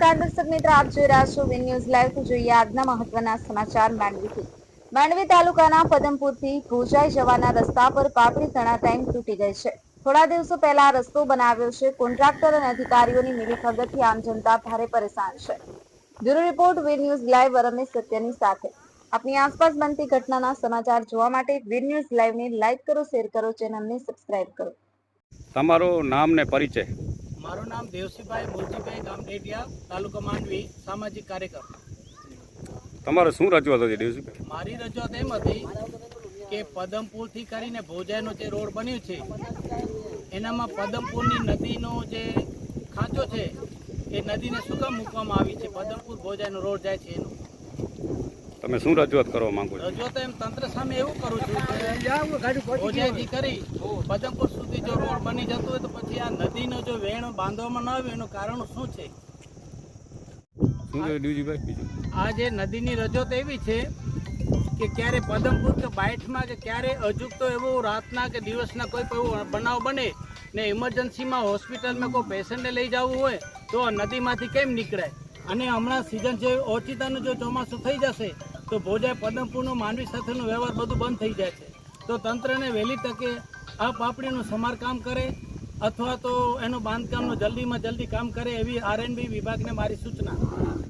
નમસ્કાર દર્શક મિત્રો, આપ જોઈ રહ્યા છો વિન ન્યૂઝ લાઈવ તો જોઈએ આજના મહત્વના સમાચાર માંડવીથી. માંડવી તાલુકાના પદમપુરથી ભોજાઈ જવાના રસ્તા પર પાપડી તણા ટાઈમ તૂટી ગઈ છે. થોડા દિવસો પહેલા રસ્તો બનાવ્યો છે. કોન્ટ્રાક્ટર અને અધિકારીઓની મિલીભગતથી આમ જનતા ભારે પરેશાન છે. Bureau report Win News Live Ramesh સત્યની સાથે. આપની આસપાસ બનતી ઘટનાના સમાચાર જોવા માટે વિન ન્યૂઝ લાઈવને લાઈક કરો, શેર કરો, ચેનલને સબસ્ક્રાઇબ કરો. તમારો નામ ને પરિચય. મારું નામ દેવસીભાઈ મોરજીભાઈ ગામ ડેડિયા તાલુકા માંડવી સામાજિક કાર્યકર તમારે શું રજૂઆત હતી દેવસીભાઈ? મારી રજૂઆત એમ હતી કે પદમપુરથી કરીને ભોજાઈનો જે રોડ બન્યો છે એનામાં પદમપુરની નદીનો જે ખાંચો છે એ નદીને સુકમ મૂકવામાં આવી છે? પદમપુર ભોજાઈનો રોડ જાય છે એનું. તમે શું રજૂઆત કરવા માંગો છો? રજૂઆત એમ તંત્ર સામે એવું કરું છું કે કરી પદમપુર સુધી જો રોડ બની જતો હોય તો પછી આ નદીનો જો વેણ બાંધવામાં ન આવ્યો એનું કારણ શું છે? આ જે નદીની રજૂઆત એવી છે કે ક્યારે પદમપુર કે બાઇટમાં કે ક્યારે અજુકતો એવો રાતના કે દિવસના કોઈ પણ એવો બનાવ બને ને ઇમરજન્સીમાં હોસ્પિટલમાં કોઈ પેશન્ટને લઈ જવું હોય તો આ નદીમાંથી કેમ નીકળાય? અને હમણાં સિઝન છે ઓચિતાનું જો ચોમાસું થઈ જશે તો ભોજાય પદમપુરનો માનવી સાથેનો વ્યવહાર બધું બંધ થઈ જાય છે. તો તંત્રને વહેલી તકે આ પાપડીનું સમારકામ કરે અથવા તો એનું બાંધકામનું જલ્દીમાં જલ્દી કામ કરે એવી આરએનબી વિભાગને મારી સૂચના.